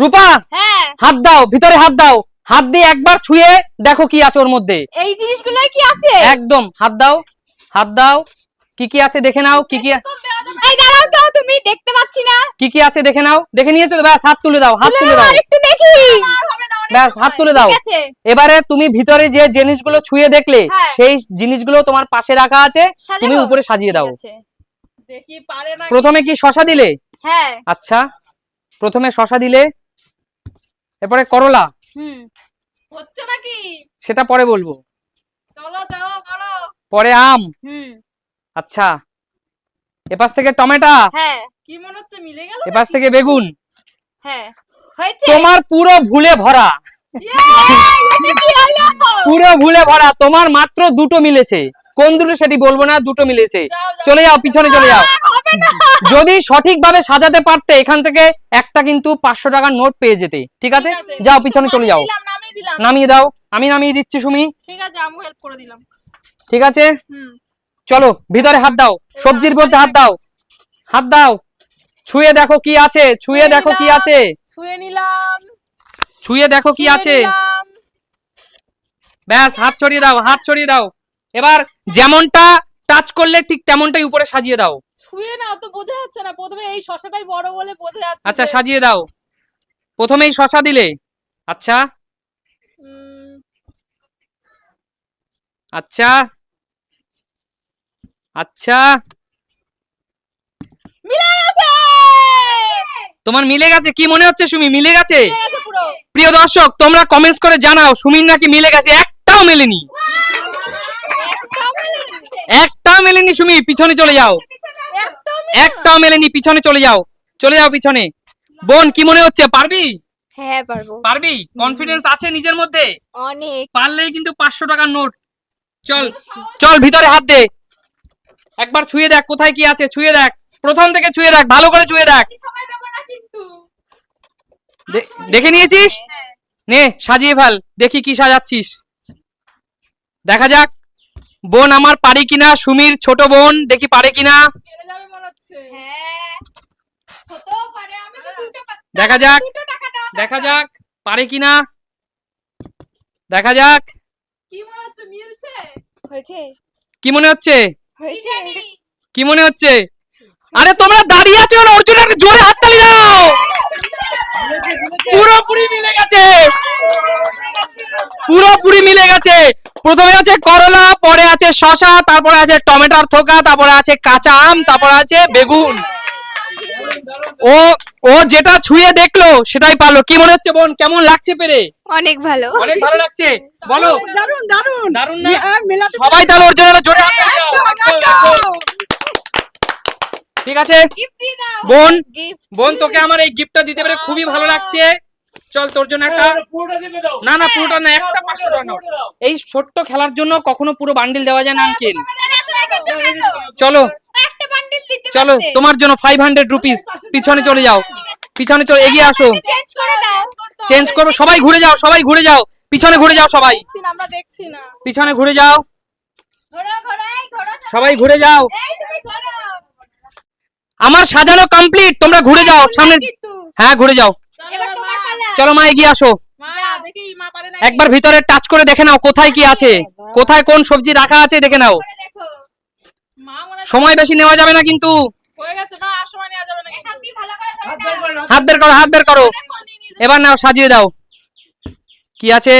রূপা হ্যাঁ। হাত দাও ভিতরে হাত দাও। হাত দিয়ে একবার ছুঁয়ে দেখো কি আছে ওর মধ্যে। এই জিনিসগুলোই কি আছে? একদম হাত দাও হাত দাও। কি কি আছে দেখে নাও কি কি এই দাঁড়াও তো তুমি দেখতে পাচ্ছি না। কি কি আছে দেখে নাও। দেখে নিয়েছো তো ব্যাস হাত তুলে দাও হাত তুলে দাও একটু দেখি। ব্যাস হাত তুলে দাও। এবারে তুমি ভিতরে যে জিনিসগুলো ছুঁয়ে দেখলে হ্যাঁ। সেই জিনিসগুলো তোমার পাশে রাখা আছে তুমি উপরে সাজিয়ে দাও। দেখি পারে না প্রথমে কি শশা দিলে? হ্যাঁ। আচ্ছা প্রথমে শশা দিলে এরপরে করলা। হুম। হচ্ছে নাকি? সেটা পরে বলব। চলো চলো করো। পরে আম। হুম। আচ্ছা। এপাশ থেকে টমেটো। হ্যাঁ। কি মনে হচ্ছে মিলে গেল এপাশ থেকে বেগুন। হ্যাঁ। হয়েছে। তোমার পুরো ভুলে ভরা। এটা কি হলো? পুরো ভুলে ভরা। তোমার মাত্র দুটো মিলেছে। কোন দুটো সেটি বলব না দুটো মিলেছে। চলে যাও পিছনে চলে যাও। হবে না। যদি সঠিকভাবে সাজাতে পারতে এখান থেকে একটা কিন্তু পাঁচশো টাকার নোট পেয়ে যেতে। ঠিক আছে? যাও পিছনে চলে যাও। নামিয়ে দাও। আমি নামিয়ে দিচ্ছি সুমি। ঠিক আছে আমি হেল্প করে দিলাম। ঠিক আছে? চলো ভিতরে হাত দাও। সবজির মধ্যে হাত দাও। হাত দাও। ছুঁয়ে দেখো কি আছে। ছুঁয়ে দেখো কি আছে। ছুঁয়ে নিলাম। ছুঁয়ে দেখো কি আছে। ব্যাস হাত ছড়িয়ে দাও হাত ছড়িয়ে দাও। এবার যেমনটা টাচ করলে ঠিক তেমনটাই উপরে সাজিয়ে দাও। ছুঁয়ে না তো বোঝা যাচ্ছে না। প্রথমে এই শশাটাই বড় বলে বোঝা যাচ্ছে আচ্ছা সাজিয়ে দাও। প্রথমেই শশা দিলে। আচ্ছা। আচ্ছা। আচ্ছা। মিলে গেছে! তোমার মিলে গেছে? কি মনে হচ্ছে সুমি? মিলে গেছে? প্রিয় দর্শক তোমরা কমেন্টস করে জানাও সুমির নাকি মিলে গেছে? একটাও মেলেনি। একটাও মেলেনি। সুমি। পিছনে চলে যাও। একটাও মেলেনি পিছনে চলে যাও। চলে যাও পিছনে। বোন কি মনে হচ্ছে? পারবি? হ্যাঁ পারব। পারবি? কনফিডেন্স আছে নিজের মধ্যে? অনেক। পারলেই কিন্তু পাঁচশো টাকার নোট। চল। চল ভিতরে হাত দে। একবার ছুঁয়ে দেখ কোথায় কি আছে ছুঁয়ে দেখ। প্রথম থেকে ছুঁয়ে দেখ ভালো করে ছুঁয়ে দেখ। দেখে নিয়েছিস? নে সাজিয়ে ফেল। দেখি কি সাজাচ্ছিস। দেখা যাক। বোন আমার পারি কিনা? সুমির ছোট বোন দেখি পারে কিনা? দেখা যাক। দুটো টাকা দাও দেখা যাক পারে কিনা। দেখা যাক। কি মনে হচ্ছে কি মনে হচ্ছে? হয়েছে। কি মনে হচ্ছে? আরে তোমরা দাঁড়িয়ে আছো না অর্জুনের জোরে হাততালি দাও। পুরোপুরি মিলে গেছে। পুরোপুরি মিলে গেছে। প্রথমে আছে করলা পরে আছে শশা তারপরে আছে টমেটোর থোকা তারপরে আছে কাঁচা আম তারপরে আছে বেগুন। ও ও যেটা ছুঁয়ে দেখল সেটাই পালো কি মনে হচ্ছে বোন? কেমন লাগছে পেরে? অনেক ভালো। অনেক ভালো লাগছে। বলো। দারুণ দারুণ দারুণ। না? হ্যাঁ, মেলাতে সবাই তাহলে অর্জুনের জোরে হাততালি দাও ঠিক আছে? গিফট দিয়ে দাও। বোন বোন তোকে আমার এই গিফটটা দিতে পেরে খুবই ভালো লাগছে। চল তোর জন্য একটা না না পুরোটা না একটা পাঁচশো টাকা নোট। এই ছোট্ট খেলার জন্য কখনো পুরো বান্ডিল দেওয়া যায় না আঙ্কেল চলো। একটা বান্ডিল দিতে চলো তোমার জন্য ফাইভ হান্ড্রেড রুপিস পিছনে চলে যাও। পিছনে চলে এগিয়ে আসো। চেঞ্জ করে সবাই ঘুরে যাও সবাই ঘুরে যাও। পিছনে ঘুরে যাও সবাই। দেখছি না আমরা দেখছি না। পিছনে ঘুরে যাও। সবাই। ঘুরে যাও। এই তুমি ঘোড়া আমার সাজানো কমপ্লিট তোমরা ঘুরে যাও সামনে হ্যাঁ ঘুরে যাও। চলো মা। এগিয়ে আসো। মা দেখি মা পারে না একবার ভিতরে টাচ করে দেখে নাও কোথায় কি আছে। কোথায় কোন সবজি রাখা আছে দেখে নাও। সময় বেশি নেওয়া যাবে না কিন্তু। হয়ে গেছে মা আর সময় নেওয়া যাবে না হাত কিন্তু দিয়ে ভালো করে ধরে দাও হাত বের করো হাত বের করো। এবার নাও সাজিয়ে দাও। কি আছে?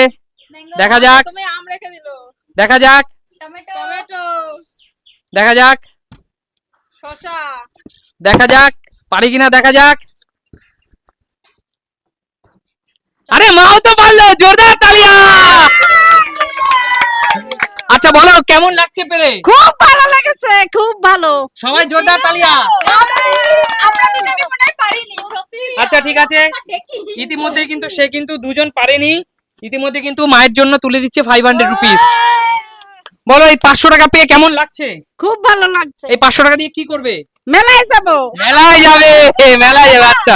দেখা যাক। তুমি আম রেখে দিলো। দেখা যাক। টমেটো। টমেটো। দেখা যাক। শসা। দেখা যাক। পারি কিনা দেখা যাক। আরে মাও তো পারল জোরদার তালিয়া আচ্ছা বলো কেমন লাগছে পেরে? খুব ভালো লেগেছে খুব ভালো। সবাই জোরদার তালিয়া আমরা দুজনে মনে পারিনি সত্যি। আচ্ছা ঠিক আছে। ইতিমধ্যে কিন্তু সে কিন্তু দুজন পারেনি। ইতিমধ্যে কিন্তু মায়ের জন্য তুলে দিচ্ছে ফাইভ হান্ড্রেড রুপিস বলো এই পাঁচশো টাকা পেয়ে কেমন লাগছে? খুব ভালো লাগছে। এই পাঁচশো টাকা দিয়ে কি করবে? মেলায় যাব। মেলায় যাবে মেলায় যাবে আচ্ছা।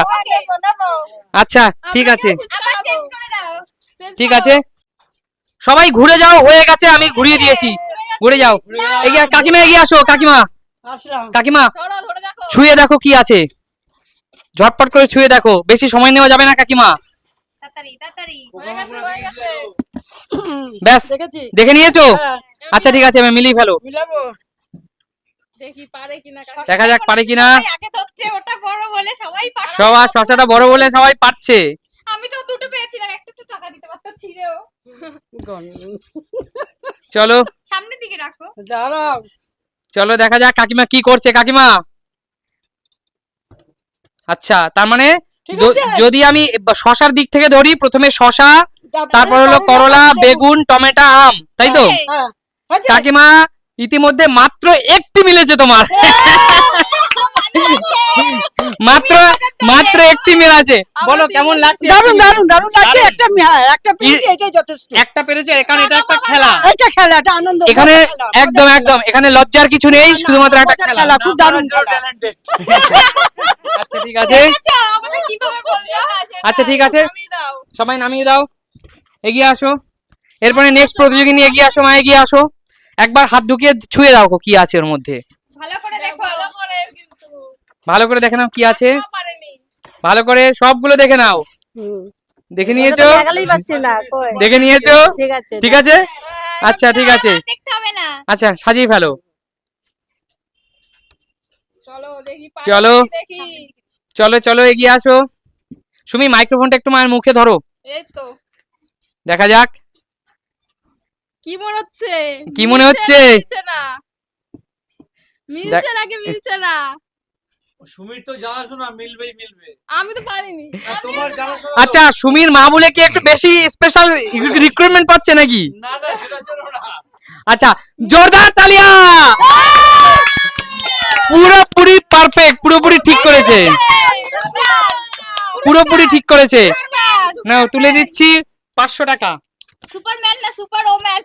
আচ্ছা ঠিক আছে আবার চেঞ্জ করে দাও ঠিক আছে? সবাই ঘুরে যাও হয়ে গেছে আমি ঘুরিয়ে দিয়েছি। ঘুরে যাও। এগিয়ে কাকিমা এগিয়ে আসো কাকিমা। কাকিমা ধরো ধরে দেখো। ছুঁয়ে দেখো কি আছে। ঝটপট করে ছুঁয়ে দেখো। বেশি সময় নেওয়া যাবে না কাকিমা। তাড়াতাড়ি তাড়াতাড়ি। হয়ে গেছে হয়ে গেছে। ব্যাস দেখে নিয়েছো? হ্যাঁ, আচ্ছা ঠিক আছে আমি মিলিয়ে ফেলো। মিলাবো? দেখি পারে কিনা দেখা যাক পারে কিনা। সবার শশাটা বড় বলে সবাই পাচ্ছে আমি তো দুটো পেয়েছিলাম একটু একটু টাকা দিতে পারতাম ছিঁড়েও। চলো। সামনের দিকে রাখো। দাঁড়াও। চলো দেখা যাক কাকিমা কি করছে। কাকিমা। আচ্ছা তার মানে ঠিক য- আছে। যদি আমি শশার দিক থেকে ধরি প্রথমে শশা তারপর হলো করলা বেগুন টমেটো আম তাই তো. হ্যাঁ? কাকিমা ইতিমধ্যে মাত্র একটি মিলেছে তোমার। মাত্র মাত্র একটি মিলেছে বলো কেমন লাগছে? দারুণ দারুণ দারুণ লাগছে। একটা হ্যাঁ, একটা পেয়েছি এটাই যথেষ্ট। একটা পেরেছে কারণ এটা একটা খেলা। এটা খেলা এটা আনন্দ এখানে একদম একদম এখানে লজ্জার কিছু নেই শুধুমাত্র একটা খেলা। খুব দারুণ আচ্ছা ঠিক আছে। আচ্ছা বলল? আচ্ছা ঠিক আছে। সবাই নামিয়ে দাও। এগিয়ে আসো। এরপরে নেক্সট প্রতিযোগী নিয়ে এগিয়ে আসো মা এগিয়ে আসো। একবার হাত ঢুকিয়ে ছুঁয়ে দাও গো, কি আছে ওর মধ্যে। ভালো করে দেখো। ভালো করে দেখে নাও কি আছে। ভালো করে সবগুলো দেখে নাও। দেখে নিয়েছো। দেখে নিয়েছো? ঠিক আছে আচ্ছা ঠিক আছে। আর দেখতে হবে না। আচ্ছা সাজিয়ে ফেলো। চলো চলো। চলো চলো এগিয়ে আসো। সুমি মাইক্রোফোনটা একটু মায়ের মুখে ধরো। দেখা যাক। কি মনে হচ্ছে? কি মনে হচ্ছে? না, মিলছে না? মিলছে না। সুমির তো জানাশোনা মিলবেই মিলবে। আমি তো পারিনি। তোমার জানাশোনা আচ্ছা সুমির মা বলে কি একটু বেশি স্পেশাল রিক্রুটমেন্ট পাচ্ছে নাকি? না না সেটা জন্য না। আচ্ছা জোরদার তালিয়া! পুরোপুরি পারফেক্ট পুরোপুরি ঠিক করেছে। পুরোপুরি ঠিক করেছে। নাও তুলে দিচ্ছি পাঁচশো টাকা। সুপারম্যান না সুপার ওম্যান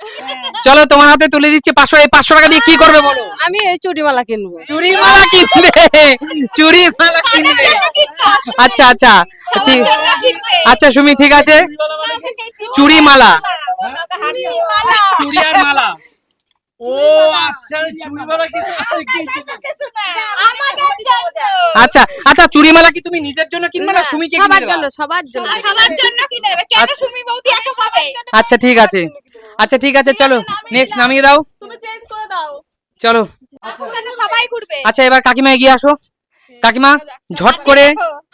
চলো তোমার হাতে তুলে দিচ্ছি পাঁচশো এই পাঁচশো টাকা দিয়ে কি করবে বলো? আমি এই চুড়িমালা কিনবো। চুরি মালা কিনবে? চুরি মালা কিনবে। আচ্ছা আচ্ছা। ঠিক আচ্ছা সুমি ঠিক আছে? চুরি মালা চুরি আর মালা ও আচ্ছা চুড়িওয়ালা কি আরে কি আমাদের আচ্ছা আচ্ছা চুরি মালা কি তুমি নিজের জন্য কিনবে না সুমিকে কিনে সবার জন্য সবার জন্য। সবার জন্য কি নেবে কেন আচ্ছা। সুমি বৌদি একা পাবে? আচ্ছা ঠিক আছে। আচ্ছা ঠিক আছে চলো নেক্সট নামিয়ে দাও। তুমি চেঞ্জ করে দাও। চলো। কেন সবাই ঘুরবে। আচ্ছা এবার কাকিমা এগিয়ে আসো। কাকিমা ঝট করে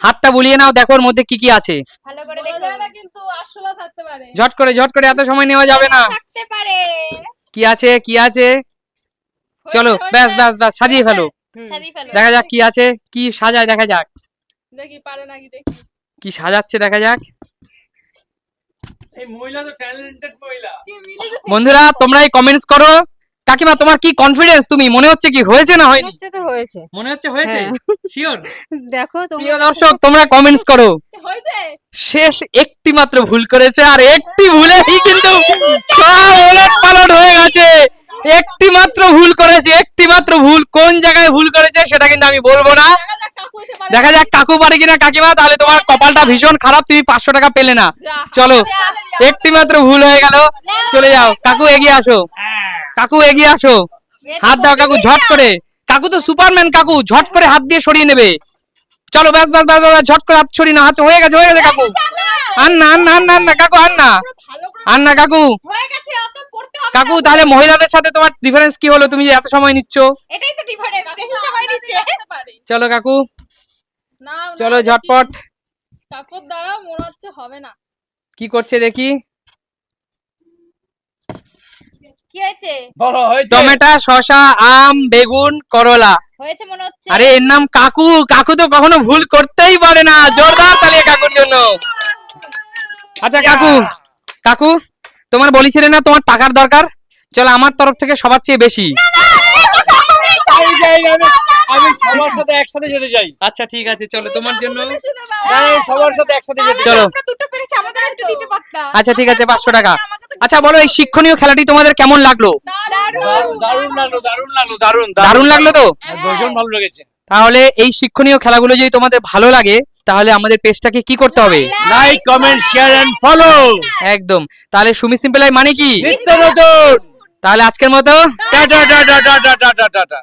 হাতটা বুলিয়ে নাও দেখো ওর মধ্যে কি কি আছে। ভালো করে দেখো। না কিন্তু আসলে থাকতে পারে। ঝট করে ঝট করে এত সময় নেওয়া যাবে না। থাকতে পারে। কি আছে কি আছে? চলো ব্যাস। ব্যাস ব্যাস সাজিয়ে ফেলো। দেখা যাক কি আছে কি সাজায় দেখা যাক। দেখি পারে নাকি দেখি। কি সাজাচ্ছে দেখা যাক। এই মহিলা তো ট্যালেন্টেড মহিলা। বন্ধুরা তোমরা এই কমেন্টস করো। কাকিমা তোমার কি কনফিডেন্স তুমি মনে হচ্ছে কি হয়েছে না হয়নি? হচ্ছে তো হয়েছে। মনে হচ্ছে হয়েছে? শিওর দেখো প্রিয় দর্শক তোমরা কমেন্টস করো। হয়েছে? শেষ একটি মাত্র ভুল করেছে আর একটি ভুলেই কিন্তু সব ওলট পালট হয়ে গেছে। একটি মাত্র ভুল করেছে একটি মাত্র ভুল কোন জায়গায় ভুল করেছে সেটা কিন্তু আমি বলব না। দেখা যাক কাকু পারে। কিনা কাকিমা তাহলে তোমার কপালটা ভীষণ খারাপ তুমি পাঁচশো টাকা পেলে না। চলো যা, একটি মাত্র ভুল হয়ে গেল। চলে যাও কাকু এগিয়ে আসো। কাকু এগিয়ে আসো। হাত দাও কাকু ঝট করে। কাকু তো সুপারম্যান কাকু ঝট করে হাত দিয়ে সরিয়ে নেবে। চলো ব্যাস ব্যাস ব্যাস ব্যাস, ঝট করে হাত সরিয়ে না হাত হয়ে গেছে হয়ে গেছে কাকু। আন না আন না আন না আন না কাকু আন না আন না কাকু। হয়ে গেছে অত পড়তে হবে কাকু তাহলে মহিলাদের সাথে তোমার ডিফারেন্স কি হলো? তুমি যে এত সময় নিচ্ছ। এটাই তো ডিফারেন্স বেশি সময় পারি চলো কাকু। না না, চলো ঝটপট। কাকুর দ্বারা মনে হচ্ছে হবে না। কি করছে দেখি। কি হয়েছে? বলো হয়েছে। টমেটো শসা আম বেগুন করলা। হয়েছে মনে হচ্ছে? আরে এর নাম কাকু। কাকু তো কখনো ভুল করতেই পারে না। জোরদার তালে কাকুর জন্য। আচ্ছা কাকু। কাকু তোমার বলেছিলে না তোমার টাকার দরকার। চলো আমার তরফ থেকে সবার চেয়ে বেশি। আমি যাই আমি আমি সবার সাথে একসাথে যেতে চাই। আচ্ছা ঠিক আছে চলো তোমার জন্য সবার সাথে একসাথে যেতে চলো আমরা দুটো পেরেছি আমাদের একটু দিতে পারতাম আচ্ছা ঠিক আছে পাঁচশো টাকা। আচ্ছা বলো এই শিক্ষণীয় খেলাটি তোমাদের কেমন লাগল? দারুণ। লাগল দারুণ লাগল দারুণ দারুণ। লাগল তো? ভীষণ ভালো লেগেছে। তাহলে এই শিক্ষণীয় খেলাগুলো যদি তোমাদের ভালো লাগে তাহলে আমাদের পেজটাকে কি করতে হবে? Like comment share and follow একদম। তাহলে সুমি সিম্পল মানে কি? নিত্য নতুন। তাহলে আজকের মতো tata tata tata tata tata.